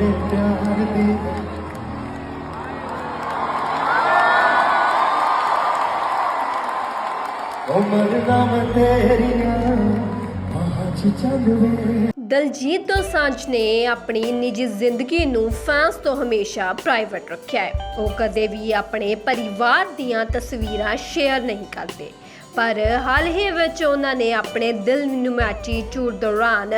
ਤੇਰੇ ਪਿਆਰ ਦੀ। ਉਮਰ ਦਾ ਤੇਰੀਆਂ ਬਾਹਾਂ 'ਚ ਦਲਜੀਤ ਦੋਸਾਂਝ ਨੇ ਆਪਣੀ ਨਿੱਜੀ ਜ਼ਿੰਦਗੀ ਨੂੰ ਫੈਨਸ ਤੋਂ ਹਮੇਸ਼ਾ ਪ੍ਰਾਈਵੇਟ ਰੱਖਿਆ ਹੈ। ਉਹ ਕਦੇ ਵੀ ਆਪਣੇ ਪਰਿਵਾਰ ਦੀਆਂ ਤਸਵੀਰਾਂ ਸ਼ੇਅਰ ਨਹੀਂ ਕਰਦੇ। ਪਰ ਹਾਲ ਹੀ ਵਿੱਚ ਉਹਨਾਂ ਨੇ ਆਪਣੇ ਦਿਲ ਨੁਮਾਟੀ ਟੂਰ ਦੌਰਾਨ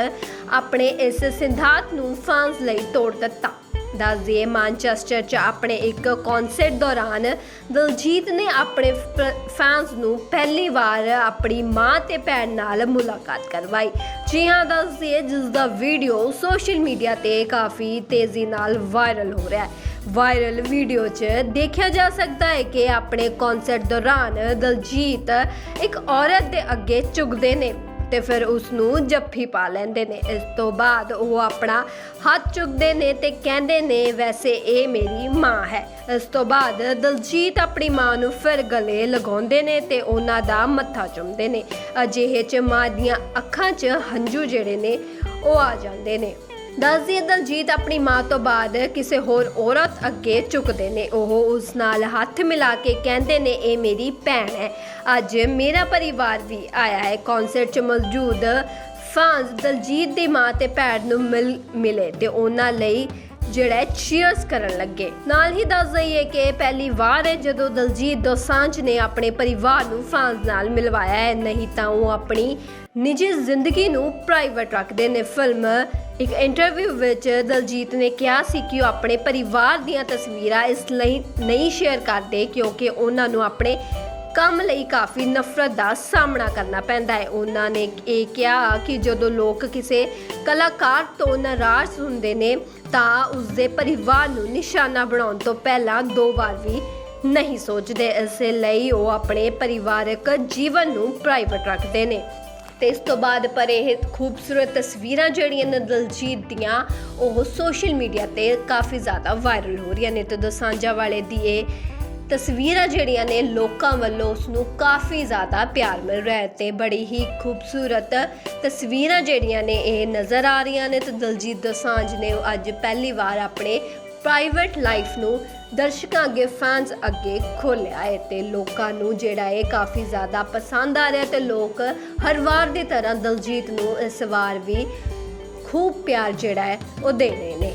ਆਪਣੇ ਇਸ ਸਿਧਾਂਤ ਨੂੰ ਫਾਂਸ ਲਈ ਤੋੜ ਦਿੱਤਾ। ਦੱਸਦੇ ਮਾਨਚੈਸਟਰ 'ਚ ਆਪਣੇ ਇੱਕ ਕਨਸਰਟ ਦੌਰਾਨ ਦਲਜੀਤ ਨੇ ਆਪਣੇ ਫੈਨਸ ਨੂੰ ਪਹਿਲੀ ਵਾਰ ਆਪਣੀ ਮਾਂ ਤੇ ਭੈਣ ਨਾਲ ਮੁਲਾਕਾਤ ਕਰਵਾਈ। ਜੀ ਹਾਂ ਦੱਸਦੇ ਜਿਸ ਦਾ ਵੀਡੀਓ ਸੋਸ਼ਲ ਮੀਡੀਆ ਤੇ ਕਾਫੀ ਤੇਜ਼ੀ ਨਾਲ ਵਾਇਰਲ ਹੋ ਰਿਹਾ ਹੈ। ਵਾਇਰਲ ਵੀਡੀਓ 'ਚ ਦੇਖਿਆ ਜਾ ਸਕਦਾ ਹੈ ਕਿ ਆਪਣੇ ਕਨਸਰਟ ਦੌਰਾਨ ਦਲਜੀਤ ਇੱਕ ਔਰਤ ਦੇ ਅੱਗੇ ਝੁਕਦੇ ਨੇ। ਤੇ ਫਿਰ ਉਸ ਨੂੰ ਜੱਫੀ ਪਾ ਲੈਂਦੇ ਨੇ। ਇਸ ਤੋਂ ਬਾਅਦ ਉਹ ਆਪਣਾ ਹੱਥ ਚੁੱਕਦੇ ਨੇ ਤੇ ਕਹਿੰਦੇ ਨੇ, ਵੈਸੇ ਇਹ ਮੇਰੀ ਮਾਂ ਹੈ। ਇਸ ਤੋਂ ਬਾਅਦ ਦਲਜੀਤ ਆਪਣੀ ਮਾਂ ਨੂੰ ਫਿਰ ਗਲੇ ਲਗਾਉਂਦੇ ਨੇ ਤੇ ਉਹਨਾਂ ਦਾ ਮੱਥਾ ਚੁੰਮਦੇ ਨੇ। ਅਜਿਹੇ ਚ ਮਾਂ ਦੀਆਂ ਅੱਖਾਂ 'ਚ ਹੰਝੂ ਜਿਹੜੇ ਨੇ, ਉਹ ਆ ਜਾਂਦੇ ਨੇ। ਦੱਸਦੀ ਦਲਜੀਤ ਆਪਣੀ ਮਾਂ ਤੋਂ ਬਾਅਦ ਕਿਸੇ ਹੋਰ ਔਰਤ ਅੱਗੇ ਝੁਕਦੇ ਨੇ। ਉਹ ਉਸ ਨਾਲ ਹੱਥ ਮਿਲਾ ਕੇ ਕਹਿੰਦੇ ਨੇ, ਇਹ ਮੇਰੀ ਭੈਣ ਹੈ। ਅੱਜ ਮੇਰਾ ਪਰਿਵਾਰ ਵੀ ਆਇਆ ਹੈ। ਕਨਸਰਟ 'ਚ ਮੌਜੂਦ ਫਾਂਸ ਦਲਜੀਤ ਦੀ ਮਾਂ ਤੇ ਭੈਣ ਨੂੰ ਮਿਲ ਮਿਲੇ ਤੇ ਉਹਨਾਂ ਲਈ ਜਿਹੜਾ ਚੀਅਰਸ ਕਰਨ ਲੱਗੇ। ਨਾਲ ਹੀ ਦੱਸ ਦਈਏ ਕਿ ਪਹਿਲੀ ਵਾਰ ਹੈ ਜਦੋਂ ਦਲਜੀਤ ਦੋਸਾਂਝ ਨੇ ਆਪਣੇ ਪਰਿਵਾਰ ਨੂੰ ਫਾਂਸ ਨਾਲ ਮਿਲਵਾਇਆ ਹੈ। ਨਹੀਂ ਤਾਂ ਉਹ ਆਪਣੀ ਨਿੱਜੀ ਜ਼ਿੰਦਗੀ ਨੂੰ ਪ੍ਰਾਈਵੇਟ ਰੱਖਦੇ ਨੇ। ਫਿਲਮ ਇੱਕ ਇੰਟਰਵਿਊ ਵਿੱਚ ਦਲਜੀਤ ਨੇ ਕਿਹਾ ਸੀ ਕਿ ਉਹ ਆਪਣੇ ਪਰਿਵਾਰ ਦੀਆਂ ਤਸਵੀਰਾਂ ਇਸ ਲਈ ਨਹੀਂ ਸ਼ੇਅਰ ਕਰਦੇ ਕਿਉਂਕਿ ਉਹਨਾਂ ਨੂੰ ਆਪਣੇ ਕੰਮ ਲਈ ਕਾਫੀ ਨਫ਼ਰਤ ਦਾ ਸਾਹਮਣਾ ਕਰਨਾ ਪੈਂਦਾ ਹੈ। ਉਹਨਾਂ ਨੇ ਇਹ ਕਿਹਾ ਕਿ ਜਦੋਂ ਲੋਕ ਕਿਸੇ ਕਲਾਕਾਰ ਤੋਂ ਨਾਰਾਜ਼ ਹੁੰਦੇ ਨੇ ਤਾਂ ਉਸਦੇ ਪਰਿਵਾਰ ਨੂੰ ਨਿਸ਼ਾਨਾ ਬਣਾਉਣ ਤੋਂ ਪਹਿਲਾਂ ਦੋ ਵਾਰ ਵੀ ਨਹੀਂ ਸੋਚਦੇ। ਇਸ ਲਈ ਉਹ ਆਪਣੇ ਪਰਿਵਾਰਕ ਜੀਵਨ ਨੂੰ ਪ੍ਰਾਈਵੇਟ ਰੱਖਦੇ ਨੇ। ਤੇ ਇਸ ਤੋਂ ਬਾਅਦ ਪਰ ਇਹ ਖੂਬਸੂਰਤ ਤਸਵੀਰਾਂ ਜਿਹੜੀਆਂ ਨੇ ਦਲਜੀਤ ਦੀਆਂ, ਉਹ ਸੋਸ਼ਲ ਮੀਡੀਆ ਤੇ ਕਾਫੀ ਜ਼ਿਆਦਾ ਵਾਇਰਲ ਹੋ ਰਹੀਆਂ ਨੇ ਤੇ ਦੋਸਾਂਝਾ ਵਾਲੇ ਦੀ ਇਹ ਤਸਵੀਰਾਂ ਜਿਹੜੀਆਂ ਨੇ ਲੋਕਾਂ ਵੱਲੋਂ ਉਸ ਨੂੰ ਕਾਫੀ ਜ਼ਿਆਦਾ ਪਿਆਰ ਮਿਲ ਰਿਹਾ ਹੈ ਤੇ ਬੜੀ ਹੀ ਖੂਬਸੂਰਤ ਤਸਵੀਰਾਂ ਜਿਹੜੀਆਂ ਨੇ ਇਹ ਨਜ਼ਰ ਆ ਰਹੀਆਂ ਨੇ ਤੇ ਦਲਜੀਤ ਦੋਸਾਂਝ ਨੇ ਅੱਜ ਪਹਿਲੀ ਵਾਰ ਆਪਣੇ ਪ੍ਰਾਈਵੇਟ ਲਾਈਫ ਨੂੰ ਦਰਸ਼ਕਾਂ ਅੱਗੇ ਫੈਨਸ ਅੱਗੇ ਖੋਲਿਆ ਹੈ ਤੇ ਲੋਕਾਂ ਨੂੰ ਜਿਹੜਾ ਇਹ ਕਾਫੀ ਜ਼ਿਆਦਾ ਪਸੰਦ ਆ ਰਿਹਾ ਤੇ ਲੋਕ ਹਰ ਵਾਰ ਦੀ ਤਰ੍ਹਾਂ ਦਲਜੀਤ ਨੂੰ ਇਸ ਵਾਰ ਵੀ ਖੂਬ ਪਿਆਰ ਜਿਹੜਾ ਹੈ ਉਹ ਦੇ ਰਹੇ ਨੇ।